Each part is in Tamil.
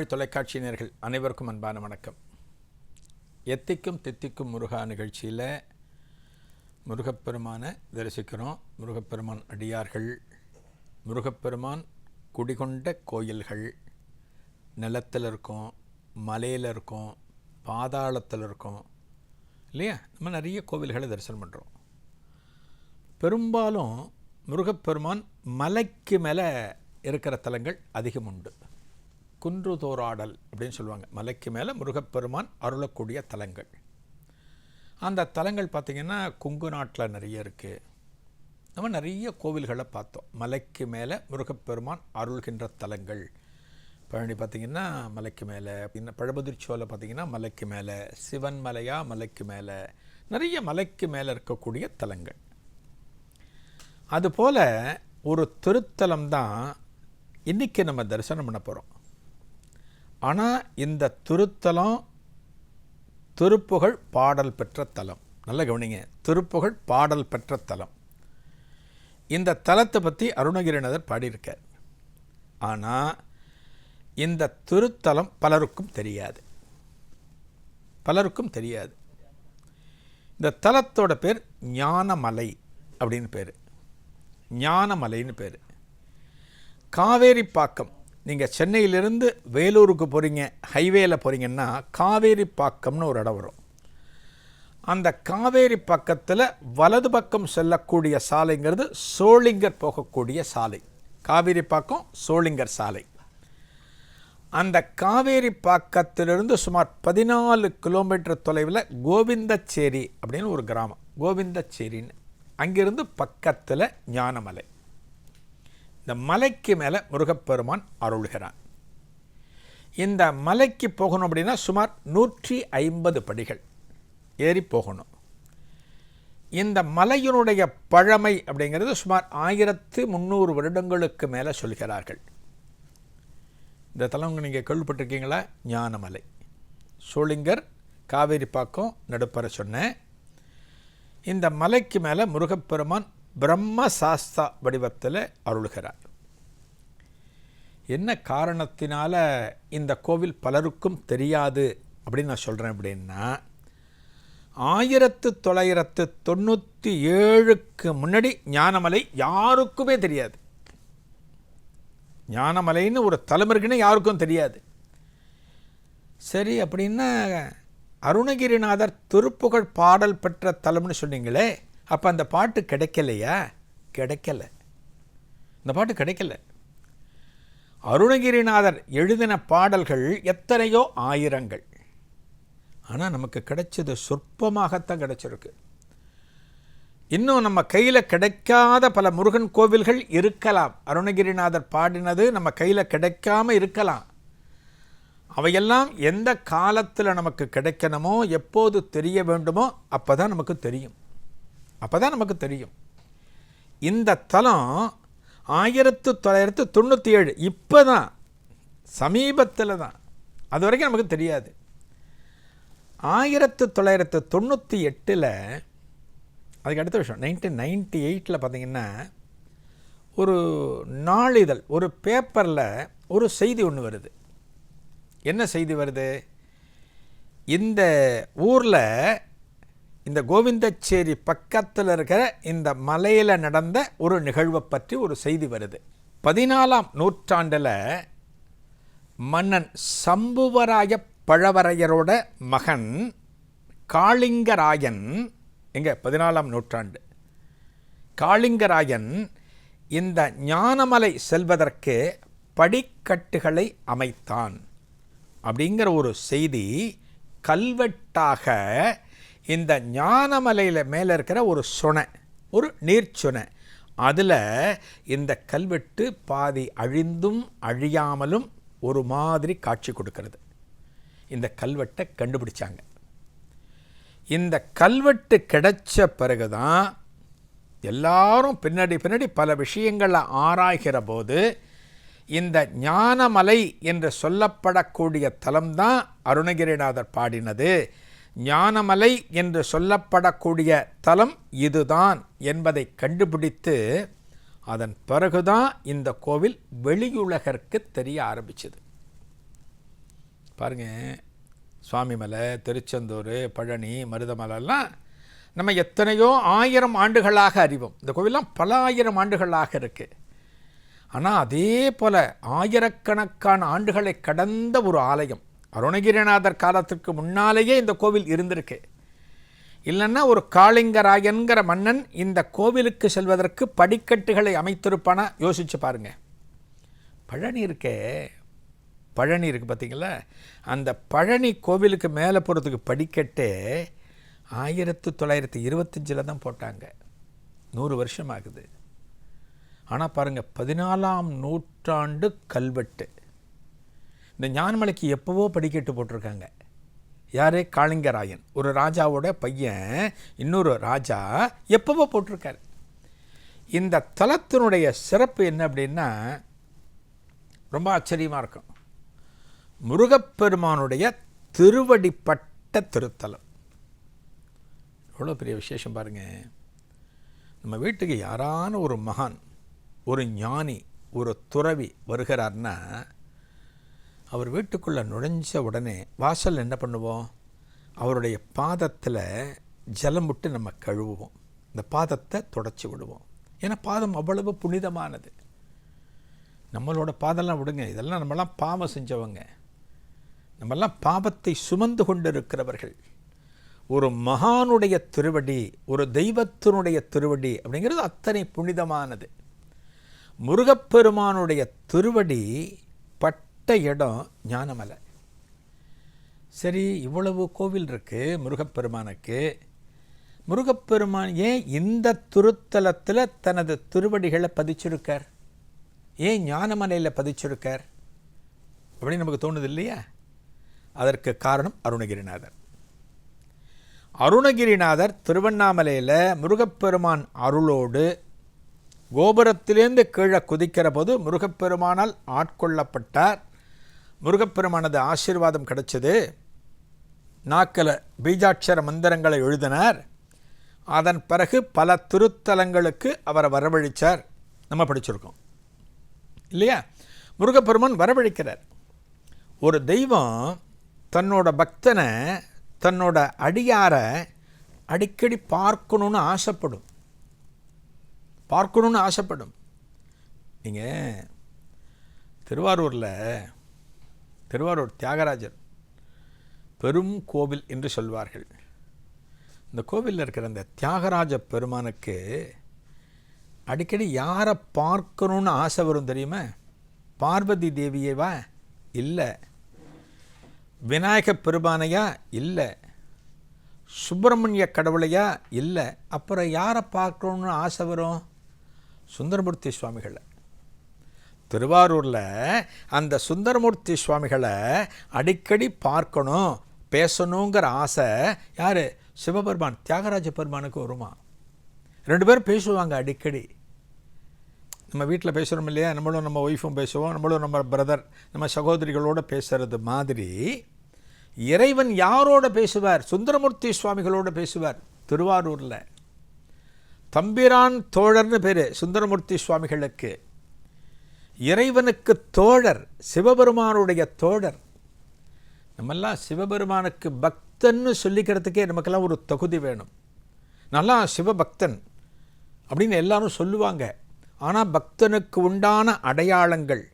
தமிழ் தொலைக்காட்சி தொலைக்காட்சியினர்கள் அனைவருக்கும் அன்பான வணக்கம். எத்திக்கும் தித்திக்கும் முருகா நிகழ்ச்சியில் முருகப்பெருமானை தரிசிக்கிறோம். முருகப்பெருமான் அடியார்கள் முருகப்பெருமான் குடிகொண்ட கோயில்கள் நிலத்தில் இருக்கும் மலையில் இருக்கும் பாதாளத்தில் இருக்கும் இல்லையா? நம்ம நிறைய கோவில்களை தரிசனம் பண்ணுறோம் பெரும்பாலும் முருகப்பெருமான் மலைக்கு மேலே இருக்கிற தலங்கள் அதிகம் உண்டு. குன்றுதோராடல் அப்படின்னு சொல்லுவாங்க. மலைக்கு மேலே முருகப்பெருமான் அருளக்கூடிய தலங்கள். அந்த தலங்கள் பார்த்திங்கன்னா குங்கு நாட்டில் நிறைய இருக்குது நம்ம நிறைய கோவில்களை பார்த்தோம். மலைக்கு மேலே முருகப்பெருமான் அருள்கின்ற தலங்கள். பழனி பார்த்திங்கன்னா மலைக்கு மேலே. பின்ன பழமுதிர்ச்சோலை பார்த்திங்கன்னா மலைக்கு மேலே. சிவன் மலையா மலைக்கு மேலே. நிறைய மலைக்கு மேலே இருக்கக்கூடிய தலங்கள். அதுபோல் ஒரு திருத்தலம் தான் இன்றைக்கி நம்ம தரிசனம் பண்ண போகிறோம் ஆனால் இந்த திருத்தலம் திருப்புகழ் பாடல் பெற்ற தலம். நல்ல கவனிங்க. திருப்புகழ் பாடல் பெற்ற தலம். இந்த தலத்தை பற்றி அருணகிரிநாதர் பாடியிருக்கார். ஆனால் இந்த திருத்தலம் பலருக்கும் தெரியாது. பலருக்கும் தெரியாது. இந்த தலத்தோட பேர் ஞானமலை அப்படின்னு பேர். ஞானமலைன்னு பேர். காவேரி பாக்கம் நீங்கள் சென்னையிலிருந்து வேலூருக்கு போகிறீங்க ஹைவேல போகிறீங்கன்னா காவேரி பாக்கம்னு ஒரு இடம் வரும். அந்த காவேரி பக்கத்தில் வலது பக்கம் செல்லக்கூடிய சாலைங்கிறது சோளிங்கர் போகக்கூடிய சாலை. காவேரி பாக்கம் சோளிங்கர் சாலை. அந்த காவேரி பாக்கத்திலிருந்து சுமார் பதினாலு கிலோமீட்டர் தொலைவில் கோவிந்தச்சேரி அப்படின்னு ஒரு கிராமம். கோவிந்தச்சேரின்னு. அங்கிருந்து பக்கத்தில் ஞானமலை. இந்த மலைக்கு மேலே முருகப்பெருமான் அருள்கிறான். இந்த மலைக்கு போகணும் அப்படின்னா சுமார் நூற்றி ஐம்பது படிகள் ஏறி போகணும். இந்த மலையினுடைய பழமை அப்படிங்கிறது சுமார் ஆயிரத்து முந்நூறு வருடங்களுக்கு மேலே சொல்கிறார்கள். இந்த தலம் நீங்கள் கேள்விப்பட்டிருக்கீங்களா? ஞானமலை. சோளிங்கர் காவேரி பாக்கம் நடுப்பற சொன்னேன் இந்த மலைக்கு மேலே முருகப்பெருமான் பிரம்ம சாஸ்தா வடிவத்தில் அருள்கிறார். என்ன காரணத்தினால் இந்த கோவில் பலருக்கும் தெரியாது அப்படின்னு நான் சொல்கிறேன் அப்படின்னா ஆயிரத்து தொள்ளாயிரத்து தொண்ணூற்றி ஏழுக்கு முன்னாடி ஞானமலை யாருக்குமே தெரியாது. ஞானமலைன்னு ஒரு தலைமுறைக்குன்னு யாருக்கும் தெரியாது. சரி அப்படின்னா அருணகிரிநாதர் திருப்புகழ் பாடல் பெற்ற தலம்னு சொன்னீங்களே அப்போ அந்த பாட்டு கிடைக்கலையா? கிடைக்கல. இந்த பாட்டு கிடைக்கல. அருணகிரிநாதர் எழுதின பாடல்கள் எத்தனையோ ஆயிரங்கள். ஆனால் நமக்கு கிடைச்சது சொற்பமாகத்தான் கிடைச்சிருக்கு. இன்னும் நம்ம கையில் கிடைக்காத பல முருகன் கோவில்கள் இருக்கலாம். அருணகிரிநாதர் பாடினது நம்ம கையில் கிடைக்காம இருக்கலாம். அவையெல்லாம் எந்த காலத்தில் நமக்கு கிடைக்கணுமோ எப்போது தெரிய வேண்டுமோ அப்போ தான் நமக்கு தெரியும். அப்போ தான் நமக்கு தெரியும். இந்த தலம் ஆயிரத்து தொள்ளாயிரத்து தொண்ணூற்றி ஏழு இப்போ தான் சமீபத்தில் தான். அது வரைக்கும் நமக்கு தெரியாது. ஆயிரத்து தொள்ளாயிரத்து தொண்ணூற்றி எட்டில் அதுக்கு அடுத்த விஷயம் நைன்டீன் நைன்டி எயிட்டில் பார்த்திங்கன்னா ஒரு நாளிதழ் ஒரு பேப்பரில் ஒரு செய்தி ஒன்று வருது. என்ன செய்தி வருது? இந்த ஊரில் இந்த கோவிந்தச்சேரி பக்கத்தில் இருக்கிற இந்த மலையில் நடந்த ஒரு நிகழ்வை பற்றி ஒரு செய்தி வருது. பதினாலாம் நூற்றாண்டில் மன்னன் சம்புவராய பழவரையரோட மகன் காளிங்கராயன் எங்க பதினாலாம் நூற்றாண்டு. காளிங்கராயன் இந்த ஞானமலை செல்வதற்கு படிக்கட்டுகளை அமைத்தான். அப்படிங்கிற ஒரு செய்தி கல்வெட்டாக இந்த ஞானமலையில் மேலே இருக்கிற ஒரு சுனை ஒரு நீர்ச்சுனை. அதில் இந்த கல்வெட்டு பாதி அழிந்தும் அழியாமலும் ஒரு மாதிரி காட்சி கொடுக்கறது. இந்த கல்வெட்டை கண்டுபிடிச்சாங்க. இந்த கல்வெட்டு கிடைச்ச பிறகு தான் எல்லாரும் பின்னாடி பின்னாடி பல விஷயங்களை ஆராய்கிற போது இந்த ஞானமலை என்று சொல்லப்படக்கூடிய தலம்தான் அருணகிரிநாதர் பாடினது. ஞானமலை என்று சொல்லப்படக்கூடிய தலம் இதுதான் என்பதை கண்டுபிடித்து அதன் பிறகுதான் இந்த கோவில் வெளியுலகிற்கு தெரிய ஆரம்பிச்சது. பாருங்க சுவாமிமலை திருச்செந்தூர் பழனி மருதமலைலாம் நம்ம எத்தனையோ ஆயிரம் ஆண்டுகளாக அறிவோம். இந்த கோவிலெலாம் பல ஆயிரம் ஆண்டுகளாக இருக்குது ஆனால் அதே போல் ஆயிரக்கணக்கான ஆண்டுகளை கடந்த ஒரு ஆலயம். அருணகிரிநாதர் காலத்திற்கு முன்னாலேயே இந்த கோவில் இருந்திருக்கு. இல்லைன்னா ஒரு காளிங்கராயன்கிற மன்னன் இந்த கோவிலுக்கு செல்வதற்கு படிக்கட்டுகளை அமைத்திருப்பானா? யோசிச்சு பாருங்க. பழனி இருக்கே. பழனி இருக்குது பார்த்தீங்களா? அந்த பழனி கோவிலுக்கு மேலே போகிறதுக்கு படிக்கட்டே ஆயிரத்து தொள்ளாயிரத்தி இருபத்தஞ்சில் தான் போட்டாங்க. நூறு வருஷம் ஆகுது. ஆனால் பாருங்கள் பதினாலாம் நூற்றாண்டு கல்வெட்டு. இந்த ஞானமலைக்கு எப்போவோ படிக்கட்டு போட்டிருக்காங்க. யார்? காளிங்கராயன். ஒரு ராஜாவோட பையன் இன்னொரு ராஜா எப்போவோ போட்டிருக்காரு. இந்த தலத்தினுடைய சிறப்பு என்ன அப்படின்னா ரொம்ப ஆச்சரியமாக இருக்கும். முருகப்பெருமானுடைய திருவடிப்பட்ட திருத்தலம். எவ்வளோ பெரிய விசேஷம் பாருங்கள் நம்ம வீட்டுக்கு யாரான ஒரு மகான் ஒரு ஞானி ஒரு துறவி வருகிறார்னா அவர் வீட்டுக்குள்ளே நுழைஞ்ச உடனே வாசல் என்ன பண்ணுவோம்? அவருடைய பாதத்தில் ஜலம் விட்டு நம்ம கழுவுவோம். இந்த பாதத்தை தொடச்சி விடுவோம். ஏன்னா பாதம் அவ்வளவு புனிதமானது. நம்மளோட பாதெல்லாம் விடுங்க. இதெல்லாம் நம்மலாம் பாவம் செஞ்சவங்க. நம்மெல்லாம் பாவத்தை சுமந்து கொண்டிருக்கிறவர்கள். ஒரு மகானுடைய திருவடி ஒரு தெய்வத்தினுடைய திருவடி அப்படிங்கிறது அத்தனை புனிதமானது. முருகப்பெருமானுடைய திருவடி விட்ட இடம் ஞானமலை. சரி இவ்வளவு கோவில் இருக்கு முருகப்பெருமானுக்கு. முருகப்பெருமான் ஏன் இந்த திருத்தலத்தில் தனது திருவடிகளை பதிச்சிருக்கார்? ஏன் ஞானமலையில் பதிச்சிருக்கார்? அப்படின்னு நமக்கு தோணுது இல்லையா? அதற்கு காரணம் அருணகிரிநாதர். அருணகிரிநாதர் திருவண்ணாமலையில் முருகப்பெருமான் அருளோடு கோபுரத்திலேருந்து கீழே குதிக்கிற போது முருகப்பெருமானால் ஆட்கொள்ளப்பட்டார். முருகப்பெருமானது ஆசீர்வாதம் கிடைச்சது. நாக்கில் பீஜாட்சர மந்திரங்களை எழுதினார். அதன் பிறகு பல திருத்தலங்களுக்கு அவரை வரவழைச்சார். நம்ம படிச்சிருக்கோம். இல்லையா? முருகப்பெருமான் வரவழைக்கிறார். ஒரு தெய்வம் தன்னோட பக்தனை தன்னோட அடியாரை அடிக்கடி பார்க்கணுன்னு ஆசைப்படும். பார்க்கணுன்னு ஆசைப்படும். நீங்கள் திருவாரூரில் திருவாரூர் தியாகராஜர் பெரும் கோவில் என்று சொல்வார்கள். இந்த கோவிலில் இருக்கிற அந்த தியாகராஜ பெருமானுக்கு அடிக்கடி யாரை பார்க்கணுன்னு ஆசை வரும் தெரியுமா? பார்வதி தேவியவா? இல்லை. விநாயக பெருமானையா? இல்லை. சுப்பிரமணிய கடவுளையா? இல்லை. அப்புறம் யாரை பார்க்கணுன்னு ஆசை வரும்? சுந்தரமூர்த்தி சுவாமிகளை திருவாரூரில் அந்த சுந்தரமூர்த்தி சுவாமிகளை அடிக்கடி பார்க்கணும் பேசணுங்கிற ஆசை யார்? சிவபெருமான் தியாகராஜ பெருமானுக்கு வருமா? ரெண்டு பேரும் பேசுவாங்க அடிக்கடி. நம்ம வீட்டில் பேசுகிறோம் இல்லையா? நம்மளும் நம்ம ஒய்ஃபும் பேசுவோம் நம்மளும் நம்ம பிரதர் நம்ம சகோதரிகளோடு பேசுகிறது மாதிரி இறைவன் யாரோட பேசுவார்? சுந்தரமூர்த்தி சுவாமிகளோடு பேசுவார் திருவாரூரில். தம்பிரான் தோழர்னு பேர் சுந்தரமூர்த்தி சுவாமிகளுக்கு. இறைவனுக்கு தோழர் சிவபெருமானுடைய தோழர். நம்மெல்லாம் சிவபெருமானுக்கு பக்தன்னு சொல்லிக்கிறதுக்கே நமக்கெல்லாம் ஒரு தகுதி வேணும். நல்லா சிவபக்தன் அப்படின்னு எல்லாரும் சொல்லுவாங்க. ஆனால் பக்தனுக்கு உண்டான அடையாளங்கள்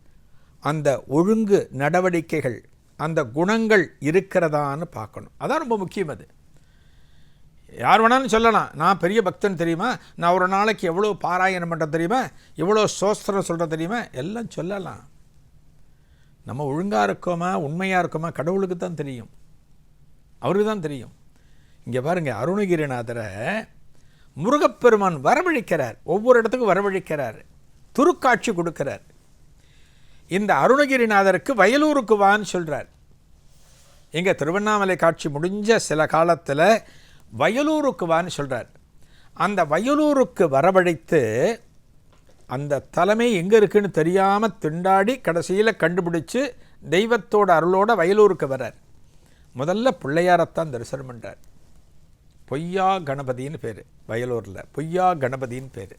அந்த ஒழுங்கு நடவடிக்கைகள் அந்த குணங்கள் இருக்கிறதான்னு பார்க்கணும். அதான் ரொம்ப முக்கியம் அது. யார் வேணாலும் சொல்லலாம். நான் பெரிய பக்தன் தெரியுமா? நான் ஒரு நாளைக்கு எவ்வளோ பாராயணம் பண்ணுற தெரியுமா? எவ்வளோ சோஸ்திரம் சொல்கிற தெரியுமா? எல்லாம் சொல்லலாம். நம்ம ஒழுங்காக இருக்கோமா? உண்மையாக இருக்கோமா? கடவுளுக்கு தான் தெரியும். அவருக்கு தான் தெரியும். இங்கே பாருங்கள் அருணகிரிநாதரை முருகப்பெருமான் வரவழைக்கிறார். ஒவ்வொரு இடத்துக்கும் வரவழைக்கிறார். துருக்காட்சி கொடுக்கிறார். இந்த அருணகிரிநாதருக்கு வயலூருக்கு வான்னு சொல்கிறார் எங்கள் திருவண்ணாமலை காட்சி முடிஞ்ச சில காலத்தில் வயலூருக்கு வான்னு சொல்கிறார் அந்த வயலூருக்கு வரவழைத்து அந்த தலைமை எங்கே இருக்குன்னு தெரியாமல் திண்டாடி கடைசியில் கண்டுபிடிச்சு தெய்வத்தோட அருளோட வயலூருக்கு வரார் முதல்ல பிள்ளையாரத்தான் தரிசனம் பண்ணுறார் பொய்யா கணபதின்னு பேர் வயலூரில். பொய்யா கணபதின்னு பேர்.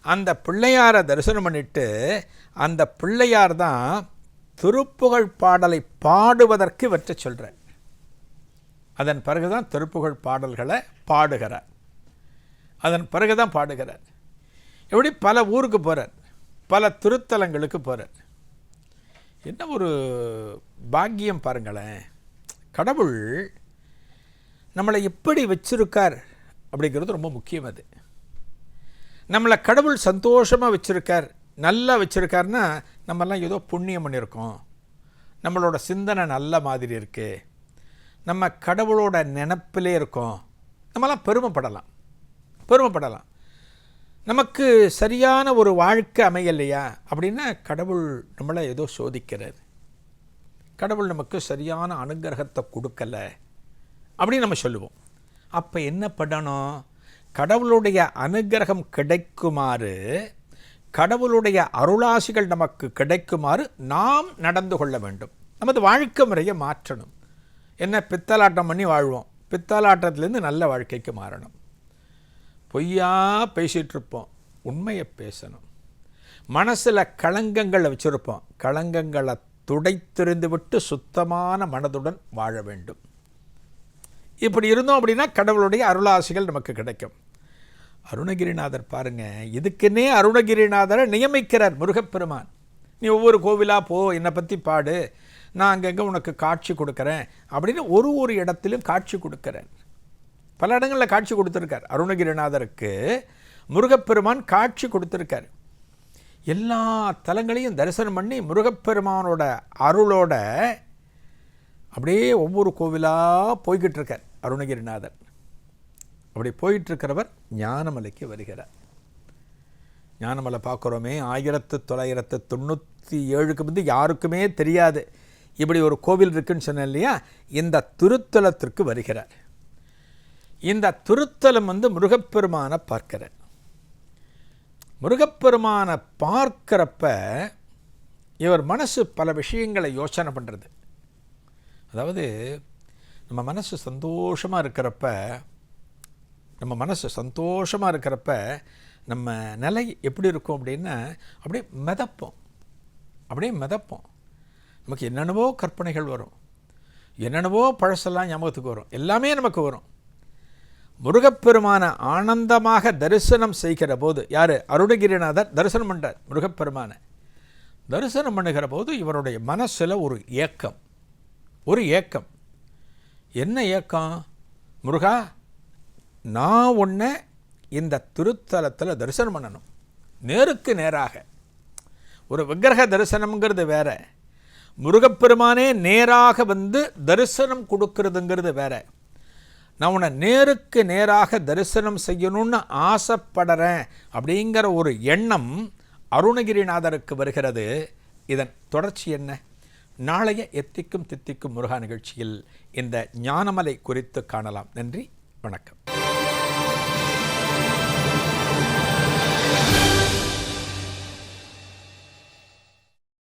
அந்த பிள்ளையாரை தரிசனம் பண்ணிட்டு அந்த பிள்ளையார் தான் திருப்புகழ் பாடலை பாடுவதற்கு இவற்றை சொல்கிறார் அதன் பிறகு தான் திருப்புகழ் பாடல்களை பாடுகிறார். அதன் பிறகு தான் பாடுகிறார். இப்படி பல ஊருக்கு போகிறார் பல திருத்தலங்களுக்கு போகிறார் என்ன ஒரு பாக்கியம் பாருங்களேன். கடவுள் நம்மளை எப்படி வச்சிருக்கார் அப்படிங்கிறது ரொம்ப முக்கியம் அது. நம்மளை கடவுள் சந்தோஷமாக வச்சுருக்கார் நல்லா வச்சுருக்காருன்னா நம்மெல்லாம் ஏதோ புண்ணியம் பண்ணியிருக்கோம். நம்மளோட சிந்தனை நல்ல மாதிரி இருக்குது நம்ம கடவுளோட நினப்பிலே இருக்கோம். நம்மலாம் பெருமைப்படலாம். பெருமைப்படலாம். நமக்கு சரியான ஒரு வாழ்க்கை அமையலையா? அப்படின்னா கடவுள் நம்மளை ஏதோ சோதிக்கிறார். கடவுள் நமக்கு சரியான அனுகிரகத்தை கொடுக்கல அப்படின்னு நம்ம சொல்லுவோம். அப்போ என்ன பண்ணணும்? கடவுளுடைய அனுகிரகம் கிடைக்குமாறு கடவுளுடைய அருளாசிகள் நமக்கு கிடைக்குமாறு நாம் நடந்து கொள்ள வேண்டும். நமது வாழ்க்கை முறையை மாற்றணும். என்ன பித்தலாட்டம் பண்ணி வாழ்வோம். பித்தலாட்டத்திலேருந்து நல்ல வாழ்க்கைக்கு மாறணும். பொய்யா பேசிகிட்ருப்போம் உண்மையை பேசணும். மனசில் களங்கங்களை வச்சுருப்போம். களங்கங்களை துடைத்தெறிந்து விட்டு சுத்தமான மனதுடன் வாழ வேண்டும். இப்படி இருந்தோம் அப்படின்னா கடவுளுடைய அருளாசிகள் நமக்கு கிடைக்கும். அருணகிரிநாதர் பாருங்கள் இதுக்குன்னே அருணகிரிநாதரை நியமிக்கிறார் முருகப்பெருமான். நீ ஒவ்வொரு கோவிலாக போ என்னை பற்றி பாடு. நான் அங்கங்கே உனக்கு காட்சி கொடுக்குறேன் அப்படின்னு ஒரு ஒரு இடத்திலும் காட்சி கொடுக்குறேன். பல இடங்களில் காட்சி கொடுத்துருக்கார். அருணகிரிநாதருக்கு முருகப்பெருமான் காட்சி கொடுத்துருக்கார். எல்லா தலங்களையும் தரிசனம் பண்ணி முருகப்பெருமானோட அருளோட அப்படியே ஒவ்வொரு கோவிலாக போய்கிட்டு இருக்கார் அருணகிரிநாதர். அப்படி போயிட்டுருக்கிறவர் ஞானமலைக்கு வருகிறார். ஞானமலை பார்க்குறோமே ஆயிரத்து தொள்ளாயிரத்து தொண்ணூற்றி ஏழுக்கு வந்து யாருக்குமே தெரியாது. இப்படி ஒரு கோவில் இருக்குன்னு சொன்னேன் இல்லையா? இந்த திருத்தலத்திற்கு வருகிறார். இந்த திருத்தலம் வந்து முருகப்பெருமானை பார்க்கிறார். முருகப்பெருமானை பார்க்குறப்ப இவர் மனசு பல விஷயங்களை யோசனை பண்ணுறது அதாவது நம்ம மனசு சந்தோஷமாக இருக்கிறப்ப நம்ம மனசு சந்தோஷமாக இருக்கிறப்ப நம்ம நிலை எப்படி இருக்கும் அப்படின்னா அப்படியே மிதப்போம். அப்படியே மிதப்போம். நமக்கு என்னென்னவோ கற்பனைகள் வரும். என்னென்னவோ பழசெல்லாம் ஞாபகத்துக்கு வரும். எல்லாமே நமக்கு வரும். முருகப்பெருமான ஆனந்தமாக தரிசனம் செய்கிற போது யார்? அருணகிரிநாதர் தரிசனம் பண்ணுறார் முருகப்பெருமானை. தரிசனம் பண்ணுகிற போது இவருடைய மனசில் ஒரு ஏக்கம். ஒரு ஏக்கம். என்ன ஏக்கம்? முருகா நான் ஒன்று இந்த திருத்தலத்தில் தரிசனம் பண்ணணும். நேருக்கு நேராக. ஒரு விக்கிரக தரிசனம்ங்கிறது வேறு. முருகப்பெருமானே நேராக வந்து தரிசனம் கொடுக்கறதுங்கிறது வேற. நான் உன்னை நேருக்கு நேராக தரிசனம் செய்யணும்னு ஆசைப்படுறேன் அப்படிங்கிற ஒரு எண்ணம் அருணகிரிநாதருக்கு வருகிறது. இதன் தொடர்ச்சி என்ன? நாளைய எத்திக்கும் தித்திக்கும் முருகா நிகழ்ச்சியில் இந்த ஞானமலை குறித்து காணலாம். நன்றி வணக்கம்.